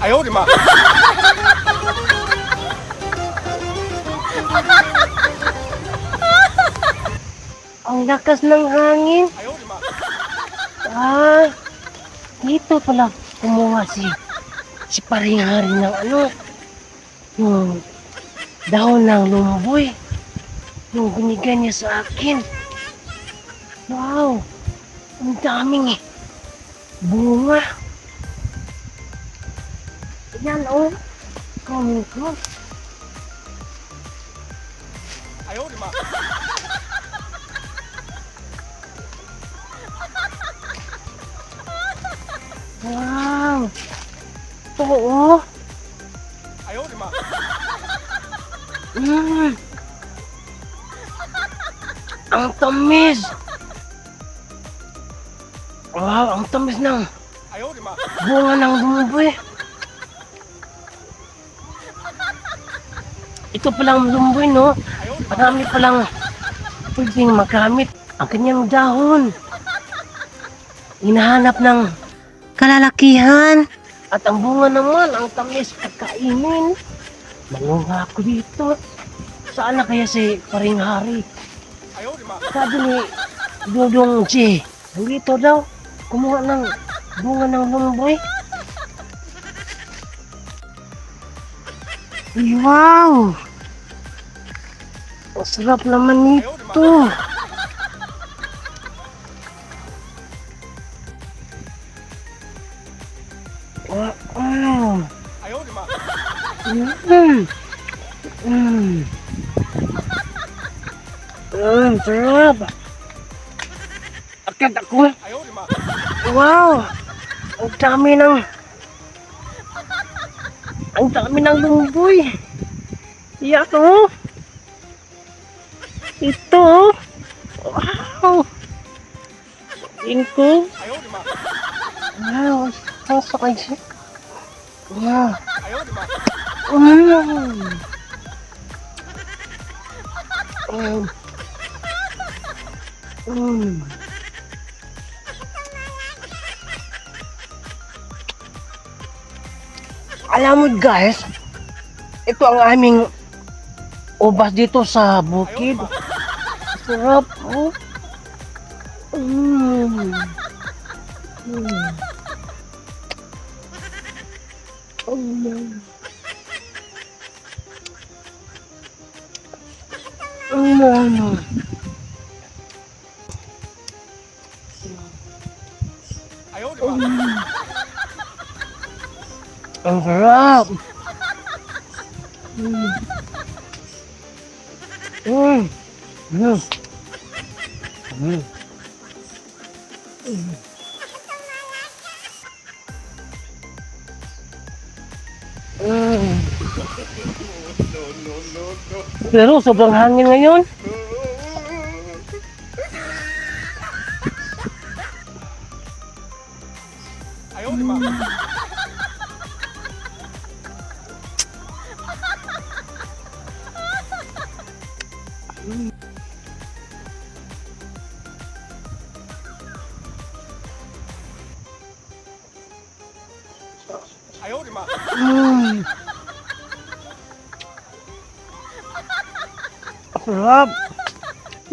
哎呦我的妈！ Ang lakas ng hangin. 哎呦我的妈！ Ah, dito pala kumuha si si paring hari ng ano, yung dahon ng lumboy. Yung binigay niya sa akin. Wow, ang daming eh. Bunga. Yan, oh. Kami ko. Ayaw, di ba? Wow! Oo! Ayaw, di ba? Mm. Ang tamis! Wow, ang tamis ng bunga ng bumuboy! Ito palang lumboy, no? Marami palang pwedeng magamit ang kanyang dahon. Hinahanap ng kalalakihan. At ang bunga naman, ang tamis at kainin. Manunga ako dito. Saan na kaya si paring hari? Sabi ni Dudong Chi, nandito daw, kumuha ng bunga ng lumboy. Wow! Masarap naman ito. Wow. Mm. Mm. Mm, sarap. Akit ako. Wow. Ang dami ng... Ang dami ng lumboy. Iyak ako. Oh. Ito. Wow. Inko. Wow. Pasok ay siya. Wow. Wow. Wow. Mm. Alam mo guys, ito ang aming ubas dito sa bukid. sarap, oh. Mm. Mm. Oh Mm. Mm. Ang sarap! Mm. Mm. Mm. Mm. Mm. Pero sobrang hangin ngayon. Eh 哎呦 Sarap.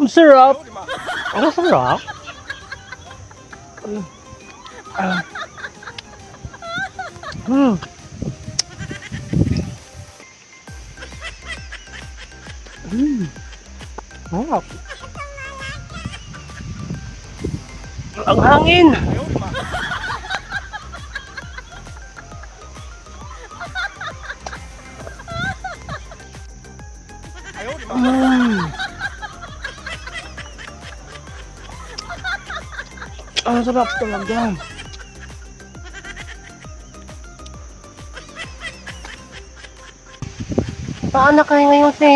Ang sarap. Ang sarap. Hmm. Hmm. Sarap. Ang hangin. Ang sarap talaga. Saan na kayo ngayon si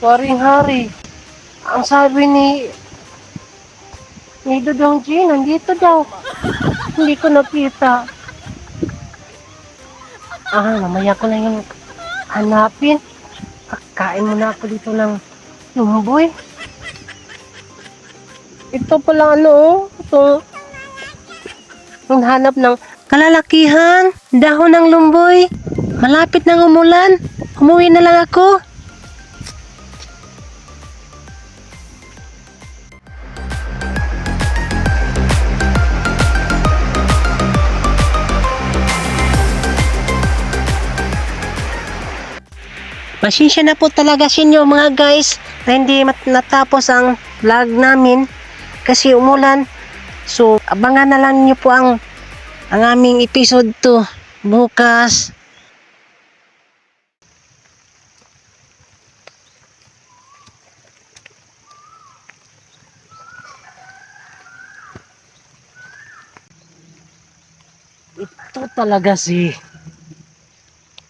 Waring Hari? Ang sabi ni ni Dudong G, nandito daw. Hindi ko nakita. Ah, mamaya ko na yung hanapin. Kakain muna ako dito ng lumboy. Ito pala ano, oh. ito. Yung hanap ng Kalalakihan, dahon ng lumboy. Malapit nang umulan. Umuwi na lang ako. Pasensya na po talaga sa inyo mga guys na hindi natapos ang vlog namin kasi umulan. So, abangan na lang niyo po ang ang aming episode 2 bukas. Ito talaga si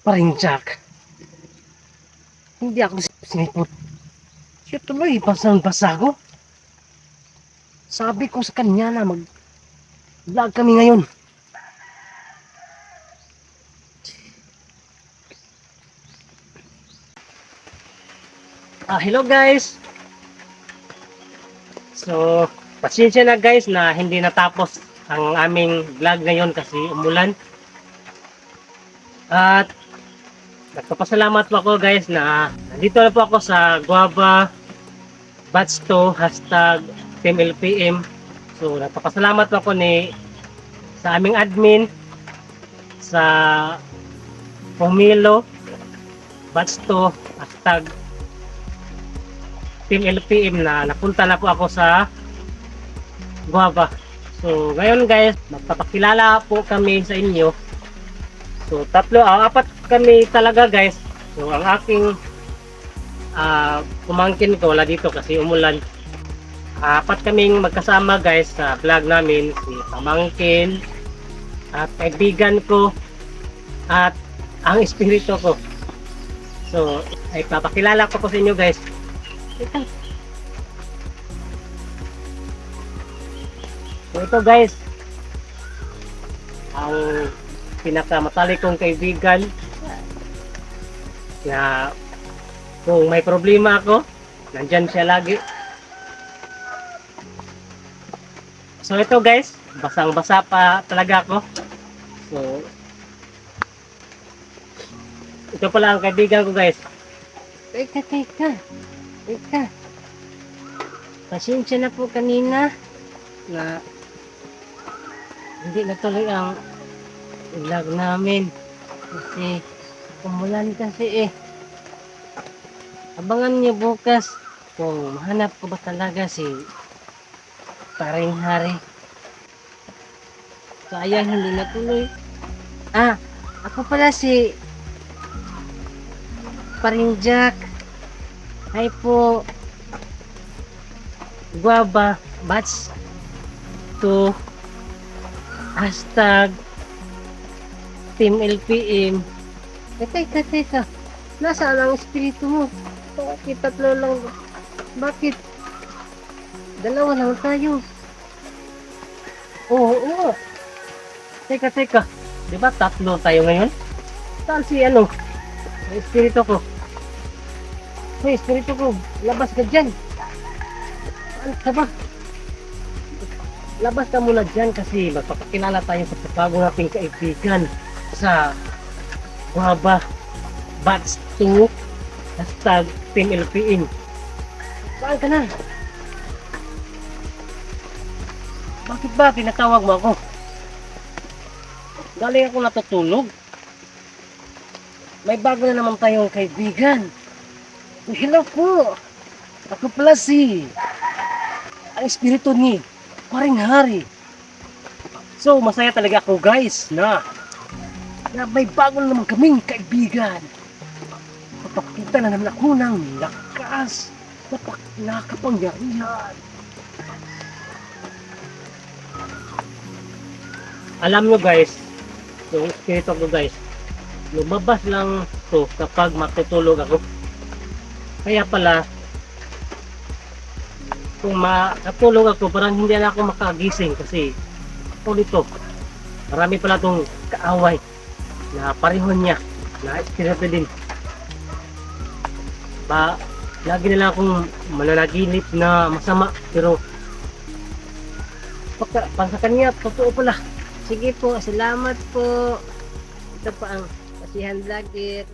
Paring Jack. Hindi ako sinipot. Siya tuloy, basang-basa ko. Sabi ko sa kanya na mag vlog kami ngayon. Ah, hello guys. So, pasensya na guys na hindi natapos ang aming vlog ngayon kasi umulan. At nagpapasalamat po ako guys na nandito na po ako sa Guava Batch 2 hashtag Team LPM. So, nagpapasalamat po ako ni sa aming admin sa Pomelo Batch 2 hashtag Team LPM na napunta na po ako sa Guava. So, ngayon guys, magpapakilala po kami sa inyo. So, tatlo, ah, apat kami talaga guys. So, ang aking ah pumangkin ko wala dito kasi umulan. Apat kaming magkasama guys sa vlog namin. Si pamangkin, at kaibigan ko, at ang espiritu ko. So, ay papakilala ko po sa inyo guys. Ito. So ito guys, ang pinakamatalik kong kaibigan na kung may problema ako, nandyan siya lagi. So ito guys, basang-basa pa talaga ako. So ito pala ang kaibigan ko guys. Teka, teka. Teka. Pasensya na po kanina na hindi natuloy ang vlog namin kasi umulan kasi eh abangan niyo bukas kung mahanap ko ba talaga si paring hari sayang hindi natuloy ah ako pala si paring Jack hi po guava batch to hashtag Team LPM. Teka, teka, teka. Nasaan ang espiritu mo? Bakit tatlo lang? Bakit? Dalawa lang tayo. Oo, oo. Teka, teka. Di ba tatlo tayo ngayon? Saan si ano? Ang espiritu ko. Hoy, espiritu ko. Labas ka dyan. Saan ka ba? labas ka muna dyan kasi magpapakilala tayo sa bago nating kaibigan sa Guava Batch 2 hashtag Team LPN saan ka na? Bakit ba tinatawag mo ako? galing ako natutulog may bago na naman tayong kaibigan hello po ako pala si ang espiritu ni Paring Hari. So, masaya talaga ako guys na, na may bago na naman kaming kaibigan. Papakita na naman ako ng lakas na pak- nakapangyarihan. Alam nyo guys, yung espiritu ko guys, lumabas lang to kapag matutulog ako. Kaya pala, kung makatulog ako, parang hindi na ako makagising kasi ako dito, marami pala itong kaaway na parehon niya, na espiritu din. Ba, lagi na lang akong mananaginip na masama, pero pagka, para sa kanya, totoo pala. Sige po, salamat po. Ito po ang Kasihan Vlogger.